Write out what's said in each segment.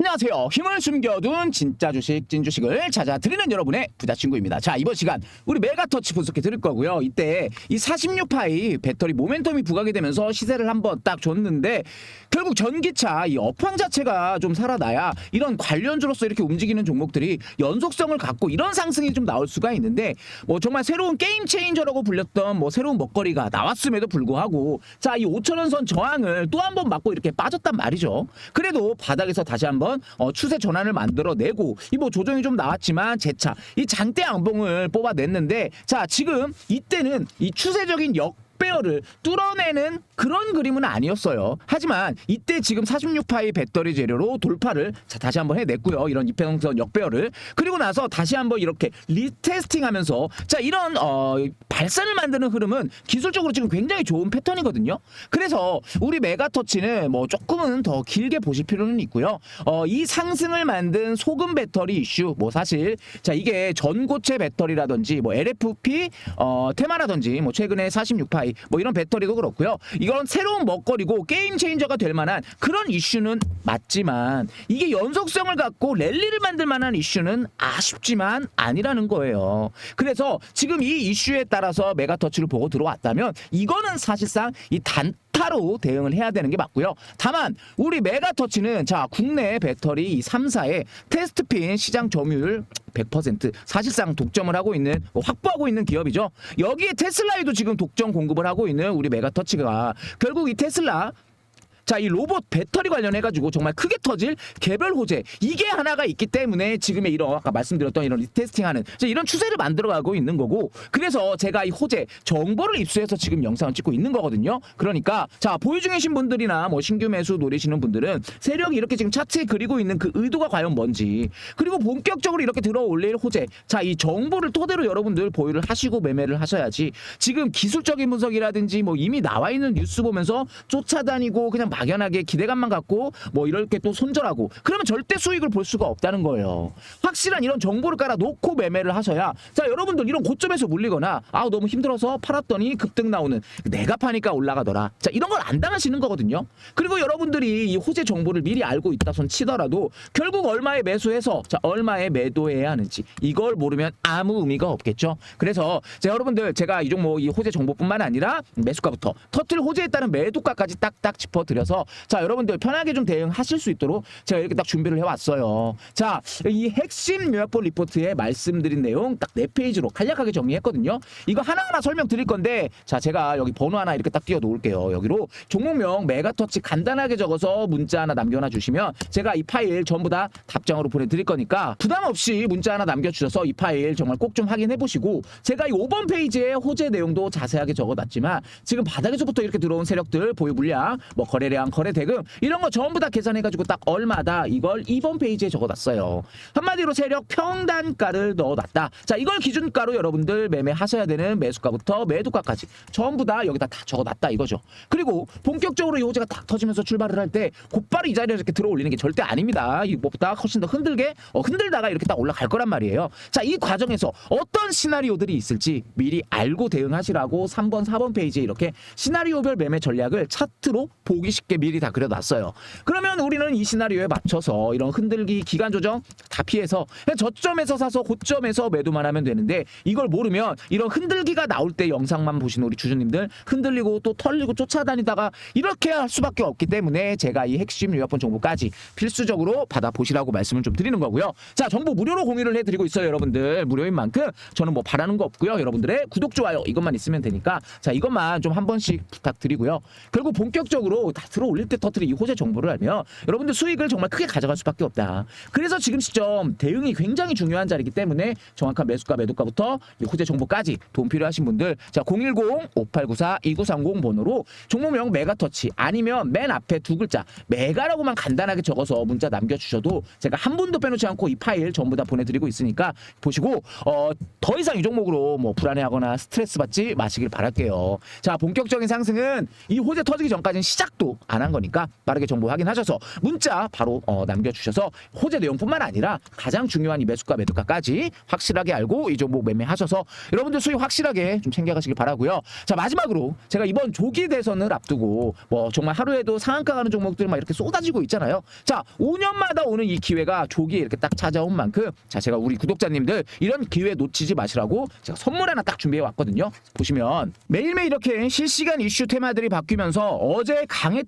안녕하세요. 힘을 숨겨둔 진짜 주식, 찐 주식을 찾아드리는 여러분의 부자 친구입니다. 자, 이번 시간 우리 메가터치 분석해 드릴 거고요. 이때 이 46파이 배터리 모멘텀이 부각이 되면서 시세를 한번 딱 줬는데 결국 전기차 이 업황 자체가 좀 살아나야 이런 관련주로서 이렇게 움직이는 종목들이 연속성을 갖고 이런 상승이 좀 나올 수가 있는데 뭐 정말 새로운 게임 체인저라고 불렸던 뭐 새로운 먹거리가 나왔음에도 불구하고 자, 이 5천원 선 저항을 또 한 번 맞고 이렇게 빠졌단 말이죠. 그래도 바닥에서 다시 한번 어, 추세 전환을 만들어내고 이 뭐 조정이 좀 나왔지만 재차. 이 장대 양봉을 뽑아냈는데 자 지금 이때는 이 추세적인 역 배열을 뚫어내는 그런 그림은 아니었어요. 하지만 이때 지금 46파이 배터리 재료로 돌파를 자, 다시 한번 해냈고요. 이런 이평선 역배열을 그리고 나서 다시 한번 이렇게 리테스팅하면서 자 이런 어, 발산을 만드는 흐름은 기술적으로 지금 굉장히 좋은 패턴이거든요. 그래서 우리 메가터치는 뭐 조금은 더 길게 보실 필요는 있고요. 어, 이 상승을 만든 소금 배터리 이슈 뭐 사실 자 이게 전고체 배터리라든지 뭐 LFP 어, 테마라든지 뭐 최근에 46파이 뭐 이런 배터리도 그렇고요. 이건 새로운 먹거리고 게임 체인저가 될 만한 그런 이슈는 맞지만 이게 연속성을 갖고 랠리를 만들 만한 이슈는 아쉽지만 아니라는 거예요. 그래서 지금 이 이슈에 따라서 메가터치를 보고 들어왔다면 이거는 사실상 이 단 타로 대응을 해야 되는 게 맞고요. 다만 우리 메가터치는 자 국내 배터리 이 3사의 테스트핀 시장 점유율 100% 사실상 독점을 하고 있는 뭐 확보하고 있는 기업이죠. 여기에 테슬라에도 지금 독점 공급을 하고 있는 우리 메가터치가 결국 이 테슬라 자, 이 로봇 배터리 관련해 가지고 정말 크게 터질 개별 호재. 이게 하나가 있기 때문에 지금의 이런 아까 말씀드렸던 이런 리테스팅하는 이런 추세를 만들어가고 있는 거고 그래서 제가 이 호재 정보를 입수해서 지금 영상을 찍고 있는 거거든요. 그러니까 자 보유 중이신 분들이나 뭐 신규 매수 노리시는 분들은 세력이 이렇게 지금 차트에 그리고 있는 그 의도가 과연 뭔지 그리고 본격적으로 이렇게 들어 올릴 호재. 자 이 정보를 토대로 여러분들 보유를 하시고 매매를 하셔야지. 지금 기술적인 분석이라든지 뭐 이미 나와 있는 뉴스 보면서 쫓아다니고 그냥 막연하게 기대감만 갖고 뭐 이렇게 또 손절하고 그러면 절대 수익을 볼 수가 없다는 거예요. 확실한 이런 정보를 깔아 놓고 매매를 하셔야 자 여러분들 이런 고점에서 물리거나 아 너무 힘들어서 팔았더니 급등 나오는 내가 파니까 올라가더라. 자 이런 걸 안 당하시는 거거든요. 그리고 여러분들이 이 호재 정보를 미리 알고 있다 손 치더라도 결국 얼마에 매수해서 자 얼마에 매도해야 하는지 이걸 모르면 아무 의미가 없겠죠. 그래서 자 여러분들 제가 이 종목 이 호재 정보뿐만 아니라 매수가부터 터틀 호재에 따른 매도가까지 딱딱 짚어 드 려서 자 여러분들 편하게 좀 대응하실 수 있도록 제가 이렇게 딱 준비를 해왔어요. 자 이 핵심 요약본 리포트에 말씀드린 내용 딱 네 페이지로 간략하게 정리했거든요. 이거 하나하나 설명드릴 건데 자 제가 여기 번호 하나 이렇게 딱 띄워 놓을게요. 여기로 종목명 메가터치 간단하게 적어서 문자 하나 남겨놔 주시면 제가 이 파일 전부 다 답장으로 보내드릴 거니까 부담 없이 문자 하나 남겨주셔서 이 파일 정말 꼭 좀 확인해 보시고 제가 이 5번 페이지에 호재 내용도 자세하게 적어놨지만 지금 바닥에서부터 이렇게 들어온 세력들 보유 물량 뭐 거래량 거래 대금 이런 거 전부 다 계산해가지고 딱 얼마다 이걸 2번 페이지에 적어놨어요. 한마디로 세력 평단가를 넣어놨다. 자 이걸 기준가로 여러분들 매매하셔야 되는 매수가부터 매도가까지 전부 다 여기다 다 적어놨다 이거죠. 그리고 본격적으로 이 호재가 딱 터지면서 출발을 할 때 곧바로 이 자리에 이렇게 들어 올리는 게 절대 아닙니다. 이보다 훨씬 더 흔들게 어, 흔들다가 이렇게 딱 올라갈 거란 말이에요. 자 이 과정에서 어떤 시나리오들이 있을지 미리 알고 대응하시라고 3번 4번 페이지에 이렇게 시나리오별 매매 전략을 차트로 보기 쉽게 미리 다 그려놨어요. 그러면 우리는 이 시나리오에 맞춰서 이런 흔들기 기간 조정 다 피해서 저점에서 사서 고점에서 매도만 하면 되는데 이걸 모르면 이런 흔들기가 나올 때 영상만 보시는 우리 주주님들 흔들리고 또 털리고 쫓아다니다가 이렇게 할 수밖에 없기 때문에 제가 이 핵심 요약본 정보까지 필수적으로 받아 보시라고 말씀을 좀 드리는 거고요. 자 정보 무료로 공유를 해드리고 있어요, 여러분들 무료인 만큼 저는 뭐 바라는 거 없고요. 여러분들의 구독 좋아요 이것만 있으면 되니까 자 이것만 좀 한 번씩 부탁드리고요. 결국 본격적으로 다 들어 올릴 때 터트린 이 호재 정보를 알면 여러분들 수익을 정말 크게 가져갈 수밖에 없다. 그래서 지금 시점 대응이 굉장히 중요한 자리이기 때문에 정확한 매수가 매도가부터 이 호재 정보까지 도움 필요하신 분들 자 010-5894-2930 번호로 종목명 메가터치 아니면 맨 앞에 두 글자 메가라고만 간단하게 적어서 문자 남겨주셔도 제가 한 분도 빼놓지 않고 이 파일 전부 다 보내드리고 있으니까 보시고 어, 더 이상 이 종목으로 뭐 불안해하거나 스트레스 받지 마시길 바랄게요. 자 본격적인 상승은 이 호재 터지기 전까지는 시작도 뭐안한 거니까 빠르게 정보 확인하셔서 문자 바로 어, 남겨주셔서 호재 내용뿐만 아니라 가장 중요한 이 매수가 매도가까지 확실하게 알고 이 종목 매매하셔서 여러분들 수익 확실하게 좀 챙겨가시길 바라고요. 자 마지막으로 제가 이번 조기 대선을 앞두고 뭐 정말 하루에도 상한가 가는 종목들 막 이렇게 쏟아지고 있잖아요. 자 5년마다 오는 이 기회가 조기에 이렇게 딱 찾아온 만큼 자 제가 우리 구독자님들 이런 기회 놓치지 마시라고 제가 선물 하나 딱 준비해 왔거든요. 보시면 매일매일 이렇게 실시간 이슈 테마들이 바뀌면서 어제 강했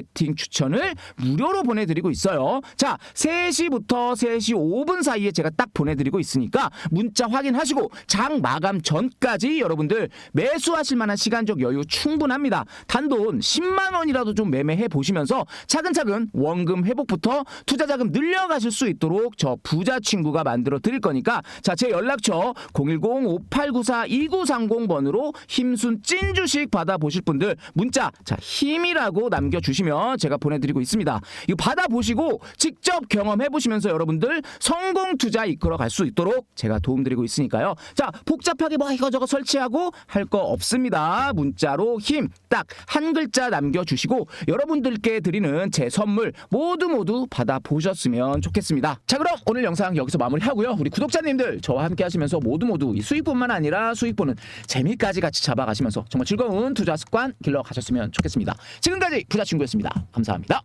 베팅 추천을 무료로 보내드리고 있어요. 자, 3시부터 3시 5분 사이에 제가 딱 보내드리고 있으니까 문자 확인하시고 장 마감 전까지 여러분들 매수하실 만한 시간적 여유 충분합니다. 단돈 10만 원이라도 좀 매매해 보시면서 차근차근 원금 회복부터 투자 자금 늘려가실 수 있도록 저 부자 친구가 만들어 드릴 거니까 자 제 연락처 010-5894-2930번으로 힘순 찐 주식 받아 보실 분들 문자 자 힘이라고 남겨주시면 제가 보내드리고 있습니다. 이거 받아 보시고 직접 경험해 보시면서 여러분들 성공 투자 이끌어 갈 수 있도록 제가 도움드리고 있으니까요. 자 복잡하게 뭐 이거저거 설치하고 할 거 없습니다. 문자로 힘 딱 한 글자 남겨주시고 여러분들께 드리는 제 선물 모두 모두 받아 보셨으면 좋겠습니다. 자 그럼 오늘 영상 여기서 마무리하고요. 우리 구독자님들 저와 함께 하시면서 모두 모두 이 수익뿐만 아니라 수익 보는 재미까지 같이 잡아가시면서 정말 즐거운 투자 습관 길러 가셨으면 좋겠습니다. 지금까지 부자 친구였 습니다. 감사합니다.